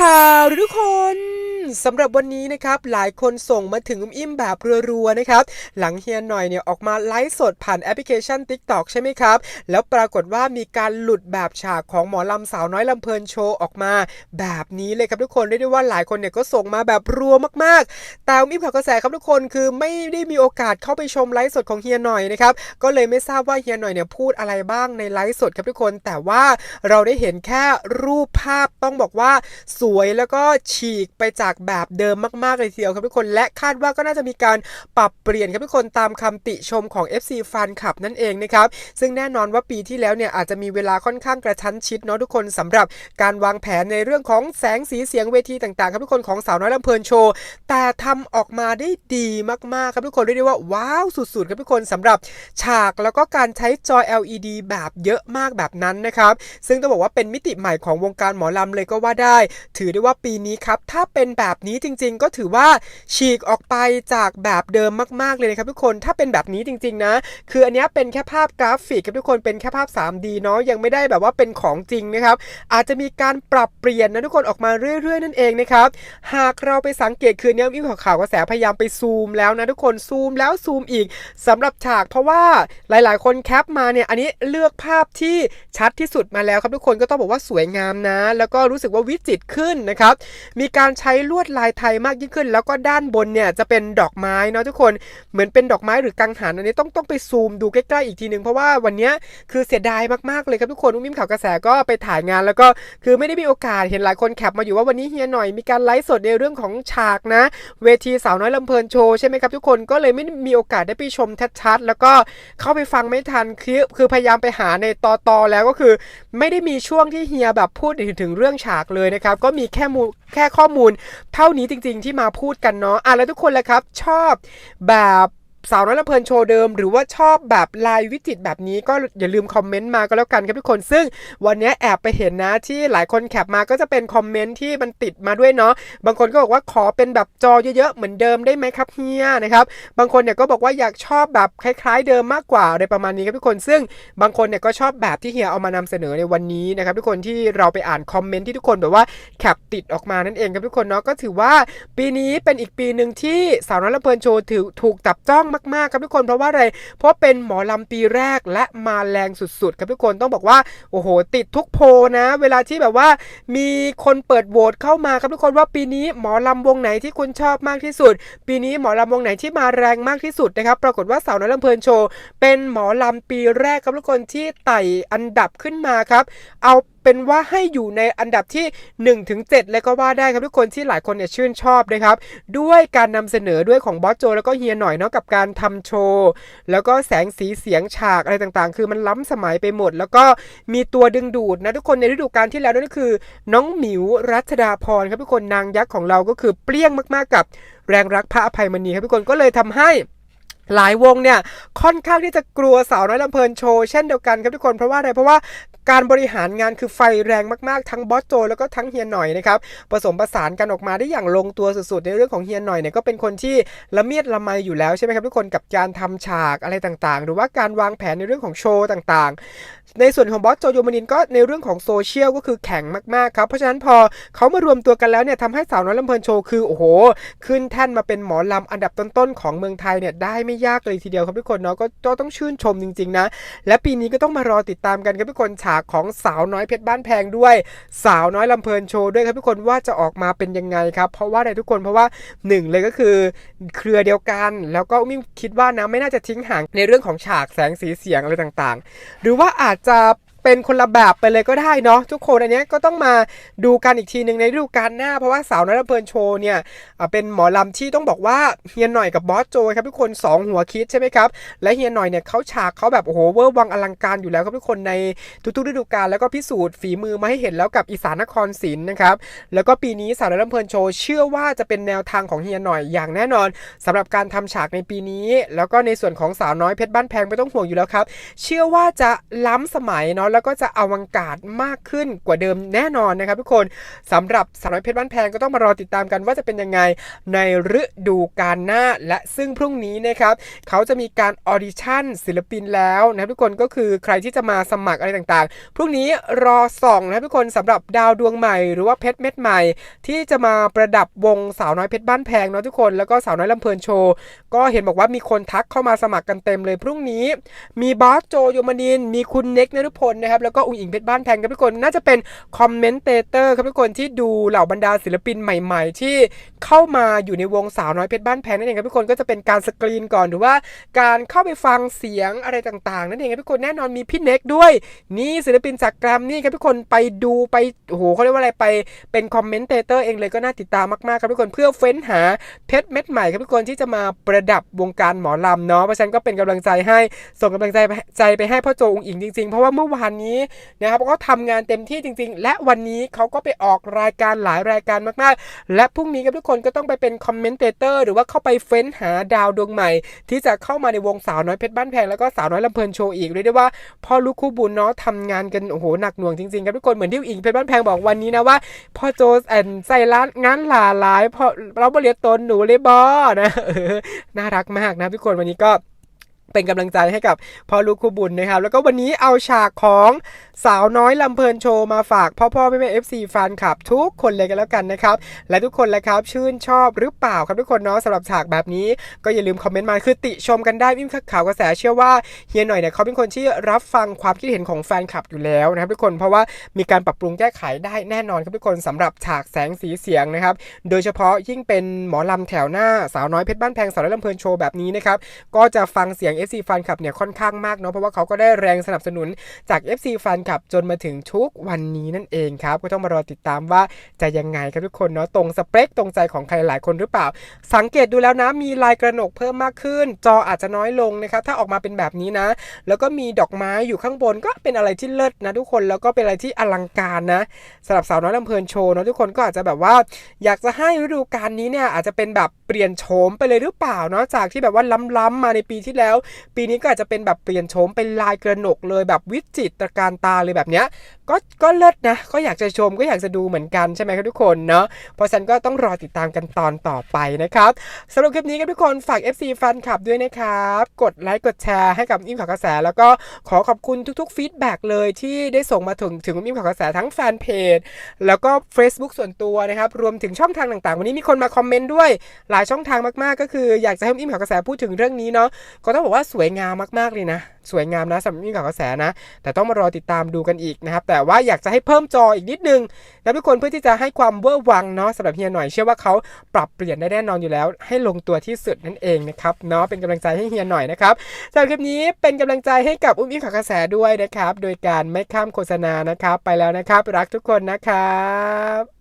ข่าวทุกคน สำหรับวันนี้นะครับหลายคนส่งมาถึงอุ้มอิ่มแบบรัวๆนะครับหลังเฮียหน่อยเนี่ยออกมาไลฟ์สดผ่านแอปพลิเคชัน TikTok ใช่ไหมครับ แล้วปรากฏว่ามีการหลุดแบบฉากของหมอลำสาวน้อยลำเพลินโชว์ออกมา แบบนี้เลยครับทุกคนเรียกได้ว่าหลายคนเนี่ยก็ส่งมาแบบรัวมากๆ แต่อุ้มอิ่มข่าวกระแสครับทุกคนคือไม่ได้มีโอกาสเข้าไปชมไลฟ์สดของเฮียหน่อยนะครับก็เลยไม่ทราบว่าเฮียหน่อยเนี่ยพูดอะไรบ้างในไลฟ์สดครับทุกคน แต่ว่าเราได้เห็นแค่รูปภาพต้องบอกว่าสวยแล้วก็ฉีกไปจากแบบเดิมมากๆเลยทีเดียวครับทุกคน และคาดว่าก็น่าจะมีการปรับเปลี่ยนครับทุกคนตามคำติชมของ FC ฟันขับนั่นเองนะครับ ซึ่งแน่นอนว่าปีที่แล้วเนี่ยอาจจะมีเวลาค่อนข้างกระชั้นชิดเนาะทุกคนสำหรับการวางแผนในเรื่องของแสงสีเสียงเวทีต่างๆ ครับทุกคนของสาวน้อยลำเพลินโชว์แต่ทำออกมาได้ดีมากๆครับทุกคนเรียกได้ว่าว้าวสุดๆครับทุกคนสำหรับฉากแล้วก็การใช้จอ LED แบบเยอะมากแบบนั้นนะครับ ซึ่งต้องบอกว่าเป็นมิติใหม่ของวงการหมอลำเลยก็ว่าได้ ถือได้ว่าปีนี้ครับถ้าเป็นแบบแบบนี้จริง ๆ ก็ถือว่าฉีกออกไปจากแบบเดิมมาก ๆ เลยนะครับทุกคนถ้าเป็นแบบนี้จริง ๆ นะ คืออันนี้เป็นแค่ภาพกราฟิกครับทุกคนเป็นแค่ภาพ 3D เนาะยังไม่ได้แบบว่าเป็นของจริงนะครับ อาจจะมีการปรับเปลี่ยนนะทุกคนออกมาเรื่อย ๆ นั่นเองนะครับหากเราไปสังเกตคืนนี้มีข่าวกระแสพยายามไปซูมแล้วนะทุกคนซูมแล้วซูมอีกสำหรับฉากเพราะว่าหลาย ๆ คนแคปมาเนี่ยอันนี้เลือกภาพที่ชัดที่สุดมาแล้วครับทุกคนก็ต้องบอกว่าสวยงามนะ แล้วก็รู้สึกว่าวิจิตรขึ้นนะครับมีการใช้ลวดลายไทยมากยิ่งขึ้น แล้วก็ด้านบนเนี่ยจะเป็นดอกไม้เนาะทุกคนเหมือนเป็นดอกไม้หรือกังหันอันนี้ต้องต้องไปซูมดูใกล้ๆอีกทีหนึ่งเพราะว่าวันนี้คือเสียดายมากๆเลยครับทุกคนอุ้มมิมข่าวกระแสก็ไปถ่ายงาน แล้วก็คือไม่ได้มีโอกาสเห็นหลายคนแคปมาอยู่ว่าวันนี้เฮียหน่อยมีการไลฟ์สดในเรื่องของฉากนะ เวทีสาวน้อยลำเพลินโชว์ใช่ไหมครับทุกคนก็เลยไม่มีโอกาสได้ไปชมชัดๆแล้วก็เข้าไปฟังไม่ทันคือคือพยายามไปหาในตอตอแล้วก็คือ ไม่ได้มีช่วงที่เฮียแบบพูดถึงถึงเรื่องฉากเลยนะครับก็มีแค่มูลแค่ข้อมูลเท่านี้จริง ๆ ที่มาพูดกันเนาะอะแล้วทุกคนเลยครับ ชอบแบบ สาวน้อยลำเพลินโชว์เดิม หรือว่าชอบแบบลายวิจิตแบบนี้ก็อย่าลืมคอมเมนต์มาก็แล้วกันครับทุกคน ซึ่งวันนี้แอบไปเห็นนะที่หลายคนแคปมาก็จะเป็นคอมเมนต์ที่มันติดมาด้วยเนาะบางคนก็บอกว่าขอเป็นแบบจอเยอะๆเหมือนเดิมได้ไหมครับเฮียนะครับบางคนเนี่ยก็บอกว่าอยากชอบแบบคล้าย ๆ เดิมมากกว่าอะไรประมาณนี้ครับทุกคน ซึ่งบางคนเนี่ยก็ชอบแบบที่เฮียเอามานำเสนอในวันนี้นะครับทุกคนที่เราไปอ่านคอมเมนต์ที่ทุกคนแบบว่าแคปติดออกมานั่นเองครับทุกคนเนาะก็ถือว่าปีนี้เป็นอีกปีหนึ่งที่สาวน้อยลำเพลินโชว์ถือถูกจับจ้องมากๆครับทุกคนเพราะว่าอะไร เพราะเป็นหมอลำปีแรกและมาแรงสุดๆ ครับทุกคนต้องบอกว่าโอ้โห ติดทุกโพนะ เวลาที่แบบว่ามีคนเปิดโหวตเข้ามาครับทุกคนว่าปีนี้หมอลำวงไหนที่คุณชอบมากที่สุด ปีนี้หมอลำวงไหนที่มาแรงมากที่สุดนะครับปรากฏว่าสาวน้อยลำเพลินโชว์เป็นหมอลำปีแรกครับทุกคนที่ไต่อันดับขึ้นมาครับ เอาเป็นว่าให้อยู่ในอันดับที่1ถึง7เลยก็ว่าได้ครับทุกคนที่หลายคนเนี่ยชื่นชอบนะครับ ด้วยการนำเสนอด้วยของบอสโจ แล้วก็เฮียหน่อยเนาะกับการทำโชว์แล้วก็แสงสีเสียงฉากอะไรต่างๆ คือมันล้ำสมัยไปหมด แล้วก็มีตัวดึงดูดนะทุกคนในฤดูกาลที่แล้วนั่นก็คือ น้องหมิวรัชดาพรครับทุกคนนางยักษ์ของเราก็คือเปรี้ยงมากๆกับแรงรักพระอภัยมณีครับทุกคนก็เลยทำให้ หลายวงเนี่ยค่อนข้างที่จะกลัวสาวน้อยลำเพลินโชว์เช่นเดียวกันครับทุกคนเพราะว่าอะไรเพราะว่าการบริหารงานคือไฟแรงมากๆ ทั้งบอสโจแล้วก็ทั้งเฮียหน่อยนะครับผสมผสานกันออกมาได้อย่างลงตัวสุดๆ ในเรื่องของเฮียหน่อยเนี่ยก็เป็นคนที่ละเมียดละไมอยู่แล้วใช่ไหมครับทุกคนกับการทำฉากอะไรต่างๆ หรือว่าการวางแผนในเรื่องของโชว์ต่างๆ ในส่วนของบอสโจโยมานินก็ในเรื่องของโซเชียลก็คือแข็งมากๆครับเพราะฉะนั้นพอเขามารวมตัวกันแล้วเนี่ยทำให้สาวน้อยลำเพลินโชว์คือโอ้โห ขึ้นแท่นมาเป็นหมอลำอันดับต้นๆของเมืองไทยเนี่ยได้ไม่ยากเลยทีเดียวครับทุกคนเนาะก็ต้องชื่นชมจริง ๆ นะ และปีนี้ก็ต้องมารอติดตามกันครับทุกคนฉากของสาวน้อยเพชรบ้านแพงด้วย สาวน้อยลำเพลินโชว์ด้วยครับทุกคนว่าจะออกมาเป็นยังไงครับ เพราะว่าอะไรทุกคนเพราะว่าหนึ่งเลยก็คือ เครือเดียวกัน แล้วก็มิมคิดว่านะไม่น่าจะทิ้งห่างในเรื่องของฉากแสงสีเสียงอะไรต่างๆ หรือว่าอาจจะ เป็นคนละแบบไปเลยก็ได้เนาะทุกคนอันนี้ก็ต้องมาดูกันอีกทีหนึ่งในฤดูกาลหน้า เพราะว่าสาวน้อยลำเพลินโชว์เนี่ยเป็นหมอลำที่ต้องบอกว่าเฮียหน่อยกับบอสโจครับทุกคนสองหัวคิดใช่ไหมครับ และเฮียหน่อยเนี่ยเขาฉากเขาแบบโอ้โหเวอร์วังอลังการอยู่แล้วครับทุกคนในทุกๆฤดูกาลแล้วก็พิสูจน์ฝีมือมาให้เห็นแล้วกับอีสานนครศรีนะครับแล้วก็ปีนี้สาวน้อยลำเพลินโชว์เชื่อว่าจะเป็นแนวทางของเฮียหน่อยอย่างแน่นอนสำหรับการทำฉากในปีนี้ แล้วก็ในส่วนของสาวน้อยเพชรบ้านแพงไม่ต้องห่วงอยู่แล้วครับเชื่อว่าจะล้ำสมัยเนาะแล้วก็จะอวังการมากขึ้นกว่าเดิมแน่นอนนะครับทุกคนสำหรับสาวน้อยเพชรบ้านแพงก็ต้องมารอติดตามกันว่าจะเป็นยังไงในฤดูกาลหน้า และซึ่งพรุ่งนี้นะครับเขาจะมีการออดิชั่นศิลปินแล้วนะครับทุกคนก็คือใครที่จะมาสมัครอะไรต่างๆ พรุ่งนี้รอส่องนะครับทุกคนสำหรับดาวดวงใหม่ หรือว่าเพชรเม็ดใหม่ ที่จะมาประดับวงสาวน้อยเพชรบ้านแพงเนาะทุกคนแล้วก็สาวน้อยลำเพลินโชว์ก็เห็นบอกว่ามีคนทักเข้ามาสมัครกันเต็มเลยพรุ่งนี้ มีบอสโจโยมานินมีคุณเน็กนฤพลนะครับแล้วก็อุ๋งอิงเพชรบ้านแพงครับทุกคนน่าจะเป็นคอมเมนเตเตอร์ครับทุกคนที่ดูเหล่าบรรดาศิลปินใหม่ ๆ ที่เข้ามาอยู่ในวงสาวน้อยเพชรบ้านแพงนั่นเองครับทุกคนก็จะเป็นการสกรีนก่อนหรือว่าการเข้าไปฟังเสียงอะไรต่างๆนั่นเองครับทุกคนแน่นอนมีพี่เน็กด้วย นี่ศิลปินจากแกรมนี่ครับทุกคนไปดูไปโอ้โหเขาเรียกว่าอะไรไปเป็นคอมเมนเตเตอร์เองเลยก็น่าติดตามมากๆครับทุกคนเพื่อเฟ้นหาเพชรเม็ดใหม่ครับทุกคนที่จะมาประดับวงการหมอลำเนาะเพราะฉะนั้นก็เป็นกำลังใจให้ส่งกำลังใจไปใจไปให้พ่อโจอุงอิงจริงๆ เพราะว่าเมื่อวานนี้นะครับเขาทำงานเต็มที่จริง ๆ และวันนี้เขาก็ไปออกรายการหลายรายการมากๆ และพรุ่งนี้ครับทุกคนก็ต้องไปเป็นคอมเมนเตเตอร์หรือว่าเข้าไปเฟ้นหาดาวดวงใหม่ ที่จะเข้ามาในวงสาวน้อยเพชรบ้านแพงแล้วก็สาวน้อยลำเพลินโชว์อีกเรียกได้ว่าพ่อลูกคู่บุญเนาะทำงานกันโอ้โหหนักหน่วงจริงๆครับทุกคนเหมือนที่อิงเพชรบ้านแพงบอกวันนี้นะว่าพ่อโจแอนใส่ร้านงานหลาหลายพอเราบริเรียนตนหนูเลยบอนะเออน่ารักมากนะทุกคนวันนี้ก็ เป็นกำลังใจให้กับพ่อลูกคู่บุญนะครับ แล้วก็วันนี้เอาฉากของสาวน้อยลำเพลินโชว์มาฝากพ่อพ่อแม่แม่เอฟซีแฟนคลับ ทุกคนเลยกันแล้วกันนะครับ และทุกคนแหละครับชื่นชอบหรือเปล่าครับทุกคนเนาะสำหรับฉากแบบนี้ ก็อย่าลืมคอมเมนต์มาคือติชมกันได้วิ่งข่าวกระแสเชื่อว่าเฮียหน่อยเนี่ยเขาเป็นคนที่รับฟังความคิดเห็นของแฟนคลับอยู่แล้วนะครับทุกคนเพราะว่ามีการปรับปรุงแก้ไขได้แน่นอนครับทุกคนสำหรับฉากแสงสีเสียงนะครับโดยเฉพาะยิ่งเป็นหมอลำแถวหน้าสาวน้อยเพชรบ้านแพงสาวน้อยลำเพลินโชว์แบบนี้นะครับก็จะฟังเสียง FC แฟนคลับเนี่ยค่อนข้างมากเนาะเพราะว่าเขาก็ได้แรงสนับสนุนจาก FC แฟนคลับจนมาถึงทุกวันนี้นั่นเองครับ ก็ต้องมารอติดตามว่าจะยังไงครับทุกคนเนาะตรงสเปคตรงใจของใครหลายคนหรือเปล่า สังเกตดูแล้วนะมีลายกระหนกเพิ่มมากขึ้น จออาจจะน้อยลงนะครับถ้าออกมาเป็นแบบนี้นะ แล้วก็มีดอกไม้อยู่ข้างบนก็เป็นอะไรที่เลิศนะทุกคนแล้วก็เป็นอะไรที่อลังการนะสำหรับสาวน้อยลำเพลินโชว์เนาะทุกคนก็อาจจะแบบว่า อยากจะให้ฤดูกาลนี้เนี่ยอาจจะเป็นแบบ เปลี่ยนโฉมไปเลยหรือเปล่าเนาะจากที่แบบว่าล้ำๆมาในปีที่แล้ว ปีนี้ก็อาจจะเป็นแบบเปลี่ยนโฉมเป็นลายกระหนกเลยแบบวิจิตรการตาเลยแบบเนี้ยก็ก็เลิศนะ ก็อยากจะชมก็อยากจะดูเหมือนกันใช่ไหมครับทุกคนเนาะเพราะฉันก็ต้องรอติดตามกันตอนต่อไปนะครับสำหรับคลิปนี้ครับทุกคนฝาก FC แฟนคลับด้วยนะครับ กดไลค์กดแชร์ให้กับอิ่มข่าวกระแส แล้วก็ขอขอบคุณทุกๆฟีดแบ็กเลยที่ได้ส่งมาถึงถึงอิ่มข่าวกระแสทั้งแฟนเพจแล้วก็ Facebook ส่วนตัวนะครับรวมถึงช่องทางต่างๆ วันนี้มีคนมาคอมเมนต์ด้วยหลายช่องทางมากๆ ก็คืออยากจะให้อิ่มข่าวกระแสพูดถึงเรื่องนี้เนาะก็ต้องบอกว่าสวยงามมากๆเลยนะ สวยงามนะสำหรับอิ่มข่าวกระแสนะ แต่ต้องมารอติดตามดูกันอีกนะครับ แต่ว่าอยากจะให้เพิ่มจออีกนิดนึงนะทุกคนเพื่อที่จะให้ความเวอร์วังเนาะสำหรับเฮียหน่อยเชื่อว่าเขาปรับเปลี่ยนได้แน่นอนอยู่แล้ว ให้ลงตัวที่สุดนั่นเองนะครับเนาะเป็นกำลังใจให้เฮียหน่อยนะครับสำหรับคลิปนี้เป็นกำลังใจให้กับอุ้มอิ่มข่าวกระแสด้วยนะครับ โดยการไม่ข้ามโฆษณานะครับ ไปแล้วนะครับ รักทุกคนนะครับ